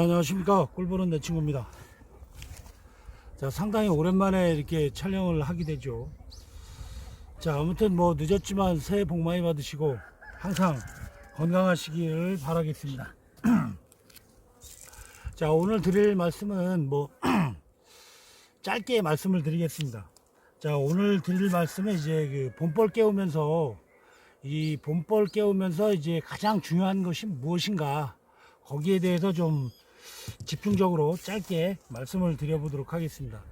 자, 안녕하십니까. 꿀보는 내 친구입니다. 자, 상당히 오랜만에 이렇게 촬영을 하게 되죠. 자, 아무튼 뭐 늦었지만 새해 복 많이 받으시고 항상 건강하시기를 바라겠습니다. 자, 오늘 드릴 말씀은 뭐 짧게 말씀을 드리겠습니다. 자, 오늘 드릴 말씀은 이제 그 봄벌 깨우면서 이 봄벌 깨우면서 이제 가장 중요한 것이 무엇인가 거기에 대해서 좀 집중적으로 짧게 말씀을 드려보도록 하겠습니다.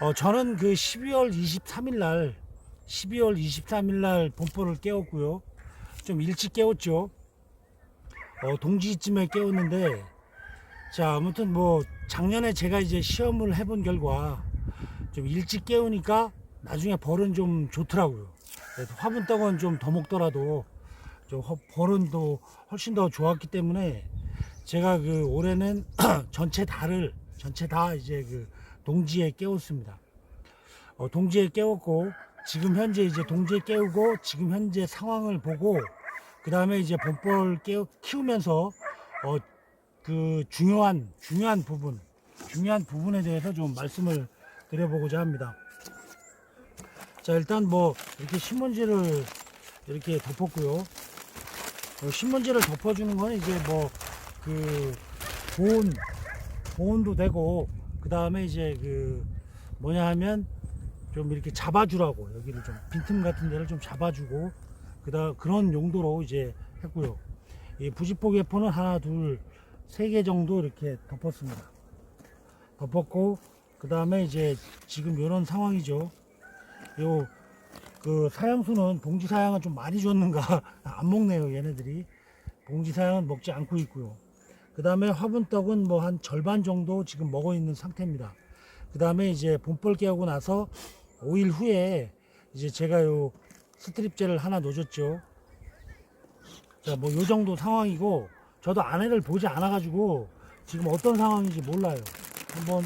어, 저는 그 12월 23일 날 12월 23일 날 봄벌을 깨웠고요. 좀 일찍 깨웠죠. 어, 동지쯤에 깨웠는데 자 아무튼 뭐 작년에 제가 이제 시험을 해본 결과 좀 일찍 깨우니까 나중에 벌은 좀 좋더라고요. 화분떡은 좀 더 먹더라도 좀 허- 벌은 또 훨씬 더 좋았기 때문에 제가 그 올해는 전체 다를 전체 다 이제 그 동지에 깨웠습니다. 어, 동지에 깨웠고 지금 현재 이제 동지에 깨우고 지금 현재 상황을 보고 그 다음에 이제 봄벌 깨우 키우면서 어, 그 중요한 중요한 부분 중요한 부분에 대해서 좀 말씀을 드려보고자 합니다. 자 일단 뭐 이렇게 신문지를 이렇게 덮었고요. 어, 신문지를 덮어주는 건 이제 뭐 그 보온 보온도 되고 그 다음에 이제 그 뭐냐 하면 좀 이렇게 잡아주라고 여기를 좀 빈틈 같은 데를 좀 잡아주고 그다 그런 용도로 이제 했고요. 이 부지포 개포는 하나 둘 세 개 정도 이렇게 덮었습니다. 덮었고 그 다음에 이제 지금 이런 상황이죠. 요 그 사양수는 봉지 사양은 좀 많이 줬는가 안 먹네요 얘네들이 봉지 사양은 먹지 않고 있고요. 그 다음에 화분떡은 뭐 한 절반 정도 지금 먹어 있는 상태입니다. 그 다음에 이제 봄벌 깨우고 나서 5일 후에 이제 제가 요 스트립제를 하나 놓줬죠. 자, 뭐 요 정도 상황이고 저도 아내를 보지 않아 가지고 지금 어떤 상황인지 몰라요. 한번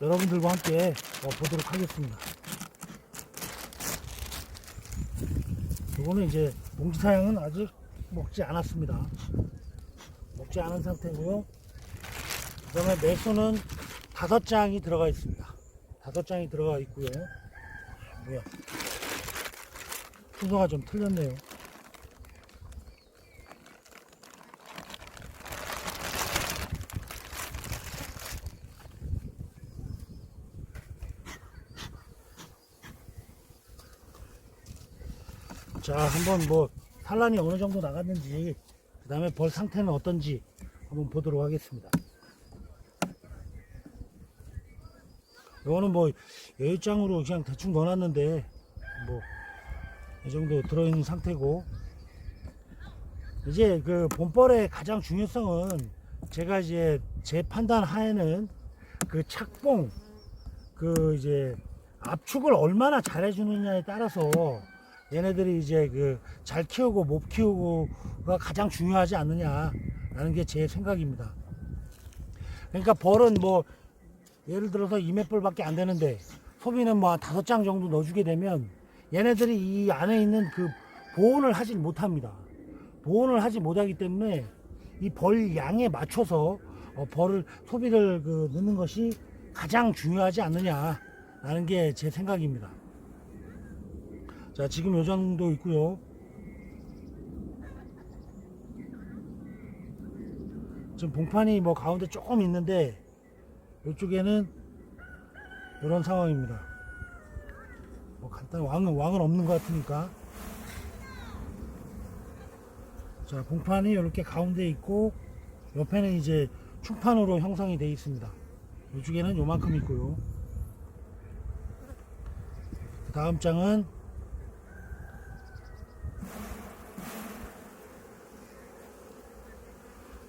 여러분들과 함께 어, 보도록 하겠습니다. 이거는 이제 봉지 사양은 아직 먹지 않았습니다. 먹지 않은 상태고요. 그 다음에 매수는 다섯 장이 들어가 있습니다. 다섯 장이 들어가 있고요. 뭐야. 순서가 좀 틀렸네요. 자, 한번 뭐 산란이 어느 정도 나갔는지, 그 다음에 벌 상태는 어떤지 한번 보도록 하겠습니다. 이거는 뭐 여유장으로 그냥 대충 넣어놨는데, 뭐, 이 정도 들어있는 상태고, 이제 그 봄벌의 가장 중요성은 제가 이제 제 판단 하에는 그 착봉, 그 이제 압축을 얼마나 잘해주느냐에 따라서 얘네들이 이제 그 잘 키우고 못 키우고가 가장 중요하지 않느냐라는 게 제 생각입니다. 그러니까 벌은 뭐 예를 들어서 2맷벌밖에 안 되는데 소비는 뭐한 다섯 장 정도 넣어주게 되면 얘네들이 이 안에 있는 그 보온을 하지 못합니다. 보온을 하지 못하기 때문에 이 벌 양에 맞춰서 어, 벌을 소비를 그 넣는 것이 가장 중요하지 않느냐라는 게 제 생각입니다. 자, 지금 요 정도 있고요. 지금 봉판이 뭐 가운데 조금 있는데 이쪽에는 이런 상황입니다. 뭐 간단 왕은 왕은 없는 것 같으니까. 자, 봉판이 이렇게 가운데 있고 옆에는 이제 충판으로 형성이 되어 있습니다. 이쪽에는 요만큼 있고요. 그 다음 장은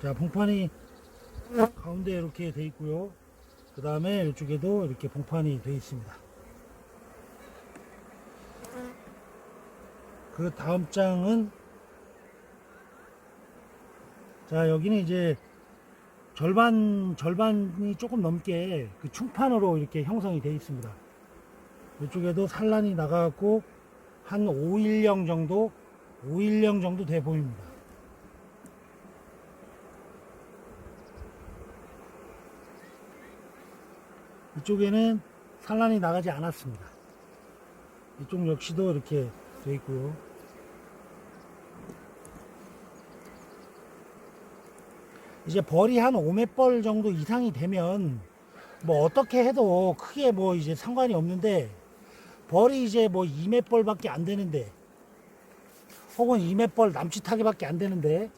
자, 봉판이 가운데 이렇게 돼 있고요. 그 다음에 이쪽에도 이렇게 봉판이 돼 있습니다. 그 다음 장은 자, 여기는 이제 절반, 절반이 조금 넘게 그 충판으로 이렇게 형성이 되어 있습니다. 이쪽에도 산란이 나가고 한 5일령 정도, 5일령 정도 돼 보입니다. 이쪽에는 산란이 나가지 않았습니다. 이쪽 역시도 이렇게 돼 있고요. 이제 벌이 한 5맷벌 정도 이상이 되면 뭐 어떻게 해도 크게 뭐 이제 상관이 없는데 벌이 이제 뭐 2맷벌밖에 안 되는데 혹은 2맷벌 남짓하게밖에 안 되는데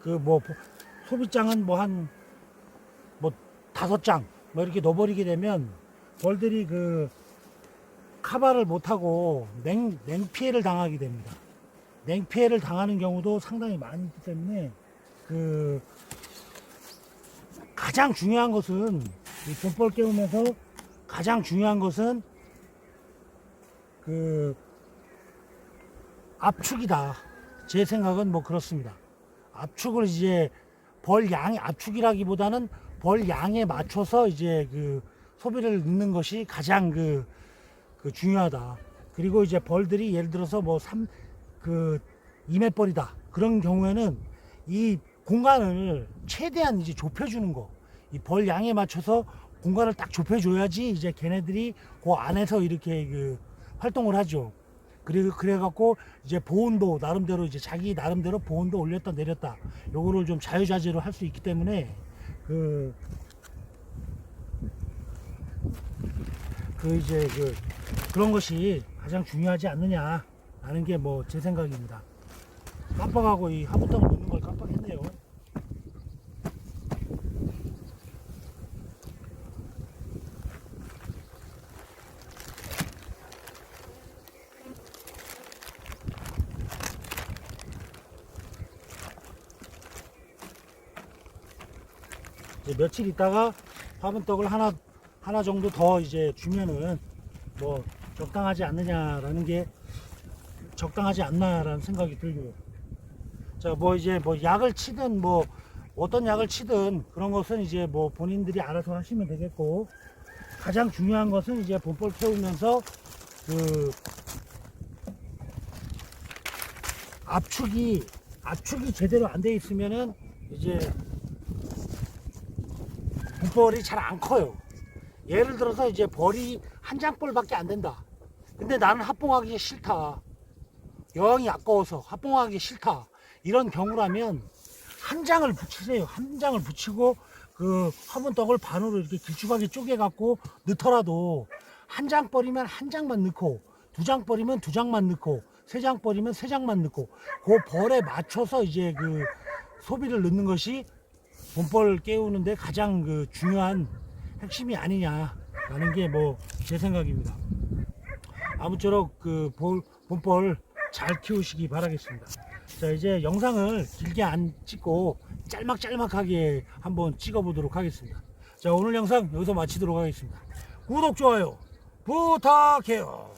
그 뭐 소비장은 뭐 한뭐 다섯 장 뭐 이렇게 넣어버리게 되면 벌들이 그 카바를 못하고 냉, 냉피해를 당하게 됩니다. 냉피해를 당하는 경우도 상당히 많이 있기 때문에 그 가장 중요한 것은 이 돈벌 깨우면서 가장 중요한 것은 그 압축이다. 제 생각은 뭐 그렇습니다. 압축을 이제 벌 양의 압축이라기보다는 벌 양에 맞춰서 이제 그 소비를 넣는 것이 가장 그, 그 중요하다. 그리고 이제 벌들이 예를 들어서 뭐 삼, 그 2맷벌이다. 그런 경우에는 이 공간을 최대한 이제 좁혀주는 거. 이 벌 양에 맞춰서 공간을 딱 좁혀줘야지 이제 걔네들이 그 안에서 이렇게 그 활동을 하죠. 그리고 그래갖고 이제 보온도 나름대로 이제 자기 나름대로 보온도 올렸다 내렸다 요거를 좀 자유자재로 할 수 있기 때문에 그, 그 이제 그 그런 것이 가장 중요하지 않느냐라는 게 뭐 제 생각입니다. 깜빡하고 이 하부떡을 넣는 걸 깜빡했네요. 이제 며칠 있다가 화분떡을 하나 하나 정도 더 이제 주면은 뭐 적당하지 않느냐라는 게 적당하지 않나라는 생각이 들고요. 자, 뭐 이제 뭐 약을 치든 뭐 어떤 약을 치든 그런 것은 이제 뭐 본인들이 알아서 하시면 되겠고 가장 중요한 것은 이제 본볼 채우면서 그 압축이 압축이 제대로 안 돼 있으면은 이제 벌이 잘 안 커요. 예를 들어서 이제 벌이 한 장벌밖에 안 된다. 근데 나는 합봉하기 싫다. 여왕이 아까워서 합봉하기 싫다. 이런 경우라면 한 장을 붙이세요. 한 장을 붙이고 그 화분떡을 반으로 이렇게 길쭉하게 쪼개갖고 넣더라도 한 장 버리면 한 장만 넣고 두 장 버리면 두 장만 넣고 세 장 버리면 세 장만 넣고 그 벌에 맞춰서 이제 그 소비를 넣는 것이 본벌 깨우는데 가장 그 중요한 핵심이 아니냐라는 게 뭐 제 생각입니다. 아무쪼록 그 볼, 본벌 잘 키우시기 바라겠습니다. 자 이제 영상을 길게 안 찍고 짤막짤막하게 한번 찍어보도록 하겠습니다. 자 오늘 영상 여기서 마치도록 하겠습니다. 구독 좋아요 부탁해요.